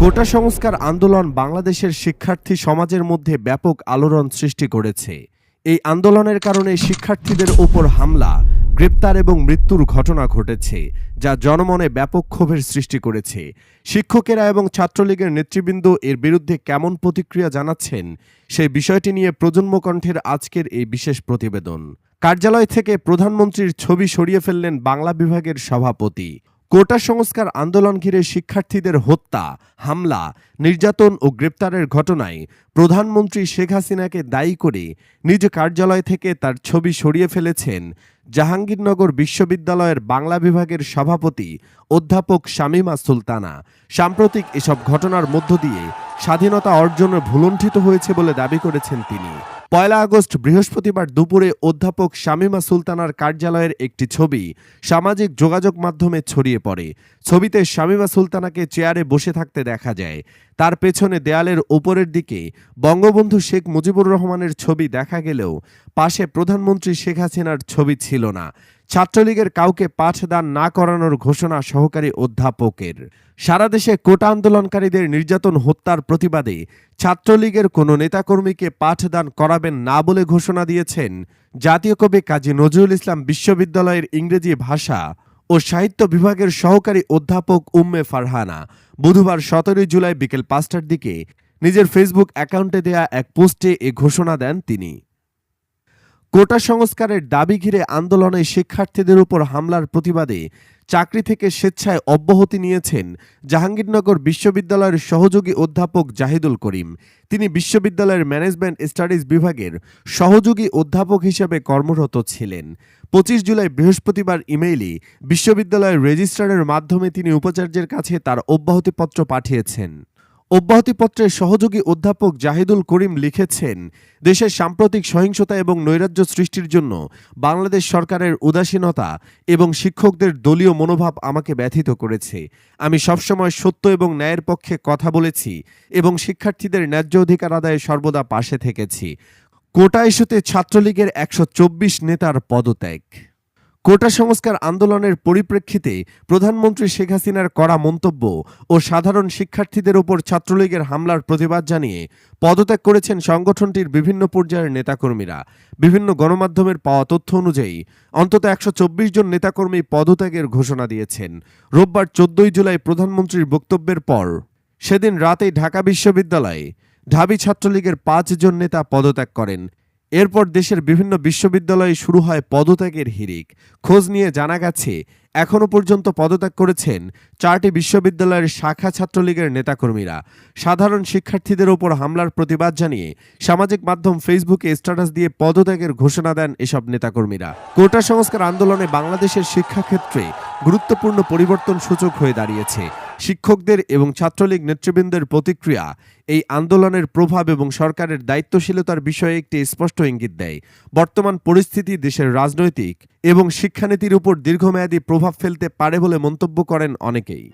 কোটা সংস্কার আন্দোলন বাংলাদেশের শিক্ষার্থী সমাজের মধ্যে ব্যাপক আলোড়ন সৃষ্টি করেছে। এই আন্দোলনের কারণে শিক্ষার্থীদের ওপর হামলা, গ্রেপ্তার এবং মৃত্যুর ঘটনা ঘটেছে, যা জনমনে ব্যাপক ক্ষোভের সৃষ্টি করেছে। শিক্ষকেরা এবং ছাত্রলীগের নেতৃবৃন্দ এর বিরুদ্ধে কেমন প্রতিক্রিয়া জানাচ্ছেন সেই বিষয়টি নিয়ে প্রজন্ম কণ্ঠের আজকের এই বিশেষ প্রতিবেদন। কার্যালয় থেকে প্রধানমন্ত্রীর ছবি সরিয়ে ফেললেন বাংলা বিভাগের সভাপতি। কোটা সংস্কার আন্দোলন ঘিরে শিক্ষার্থীদের হত্যা, হামলা, নির্যাতন ও গ্রেপ্তারের ঘটনায় প্রধানমন্ত্রী শেখ হাসিনাকে দায়ী করে নিজ কার্যালয় থেকে তার ছবি সরিয়ে ফেলেছেন জাহাঙ্গীরনগর বিশ্ববিদ্যালয়ের বাংলা বিভাগের সভাপতি অধ্যাপক শামীমা সুলতানা। সাম্প্রতিক এসব ঘটনার মধ্য দিয়ে স্বাধীনতা অর্জনে ভুলণ্ঠিত হয়েছে বলে দাবি করেছেন তিনি। পয়লা আগস্ট বৃহস্পতিবার দুপুরে অধ্যাপক শামিমা সুলতানার কার্যালয়ের একটি ছবি সামাজিক যোগাযোগ মাধ্যমে ছড়িয়ে পড়ে। ছবিতে শামিমা সুলতানাকে চেয়ারে বসে থাকতে দেখা যায়। তার পেছনে দেয়ালের ওপরের দিকে বঙ্গবন্ধু শেখ মুজিবুর রহমানের ছবি দেখা গেলেও পাশে প্রধানমন্ত্রী শেখ হাসিনার ছবি ছিল না। ছাত্রলীগের কাউকে পাঠদান না করানোর ঘোষণা সহকারী অধ্যাপকের। সারা দেশে কোটা আন্দোলনকারীদের নির্যাতন হত্যার প্রতিবাদে ছাত্রলীগের কোনো নেতাকর্মীকে পাঠদান করাবেন না বলে ঘোষণা দিয়েছেন জাতীয় কবি কাজী নজরুল ইসলাম বিশ্ববিদ্যালয়ের ইংরেজি ভাষা ও সাহিত্য বিভাগের সহকারী অধ্যাপক উম্মে ফারহানা বুধবার সতেরোই জুলাই বিকেল পাঁচটার দিকে নিজের ফেসবুক অ্যাকাউন্টে দেয়া এক পোস্টে এ ঘোষণা দেন তিনি। কোটা সংস্কারের দাবি ঘিরে আন্দোলনে শিক্ষার্থীদের উপর হামলার প্রতিবাদে চাকরি থেকে স্বেচ্ছায় অব্যাহতি নিয়েছেন জাহাঙ্গীরনগর বিশ্ববিদ্যালয়ের সহযোগী অধ্যাপক জাহিদুল করিম। তিনি বিশ্ববিদ্যালয়ের ম্যানেজমেন্ট স্টাডিজ বিভাগের সহযোগী অধ্যাপক হিসেবে কর্মরত ছিলেন। পঁচিশ জুলাই বৃহস্পতিবার ইমেইলে বিশ্ববিদ্যালয়ের রেজিস্ট্রারের মাধ্যমে তিনি উপাচার্যের কাছে তার অব্যাহতিপত্র পাঠিয়েছেন। অব্যাহতিপত্রে সহযোগী অধ্যাপক জাহিদুল করিম লিখেছেন, দেশের সাম্প্রতিক সহিংসতা এবং নৈরাজ্য সৃষ্টির জন্য বাংলাদেশ সরকারের উদাসীনতা এবং শিক্ষকদের দলীয় মনোভাব আমাকে ব্যথিত করেছে। আমি সবসময় সত্য এবং ন্যায়ের পক্ষে কথা বলেছি এবং শিক্ষার্থীদের ন্যায্য অধিকার আদায়ে সর্বদা পাশে থেকেছি। কোটা ইস্যুতে ছাত্রলীগের একশ চব্বিশ নেতার পদত্যাগ। কোটা সংস্কার আন্দোলনের পরিপ্রেক্ষিতে প্রধানমন্ত্রী শেখ হাসিনার কড়া মন্তব্য ও সাধারণ শিক্ষার্থীদের ওপর ছাত্রলীগের হামলার প্রতিবাদ জানিয়ে পদত্যাগ করেছেন সংগঠনটির বিভিন্ন পর্যায়ের নেতাকর্মীরা। বিভিন্ন গণমাধ্যমের পাওয়া তথ্য অনুযায়ী অন্তত একশো চব্বিশ জন নেতাকর্মী পদত্যাগের ঘোষণা দিয়েছেন। রোববার চোদ্দই জুলাই প্রধানমন্ত্রীর বক্তব্যের পর সেদিন রাতেই ঢাকা বিশ্ববিদ্যালয়ে ঢাবি ছাত্রলীগের পাঁচজন নেতা পদত্যাগ করেন। এরপর দেশের বিভিন্ন বিশ্ববিদ্যালয়ে শুরু হয় পদত্যাগের হিরিক খোঁজ নিয়ে জানা গেছে এখনও পর্যন্ত পদত্যাগ করেছেন চারটি বিশ্ববিদ্যালয়ের শাখা ছাত্রলীগের নেতাকর্মীরা। সাধারণ শিক্ষার্থীদের ওপর হামলার প্রতিবাদ জানিয়ে সামাজিক মাধ্যম ফেসবুকে স্ট্যাটাস দিয়ে পদত্যাগের ঘোষণা দেন এসব নেতাকর্মীরা। কোটা সংস্কার আন্দোলনে বাংলাদেশের শিক্ষাক্ষেত্রে গুরুত্বপূর্ণ পরিবর্তন সূচক হয়ে দাঁড়িয়েছে। শিক্ষকদের এবং ছাত্রলীগ নেতৃবৃন্দের প্রতিক্রিয়া, এই আন্দোলনের প্রভাব এবং সরকারের দায়িত্বশীলতার বিষয়ে একটি স্পষ্ট ইঙ্গিত দেয়। বর্তমান পরিস্থিতি দেশের রাজনৈতিক এবং শিক্ষানীতির উপর দীর্ঘমেয়াদী প্রভাব ফেলতে পারে বলে মন্তব্য করেন অনেকেই।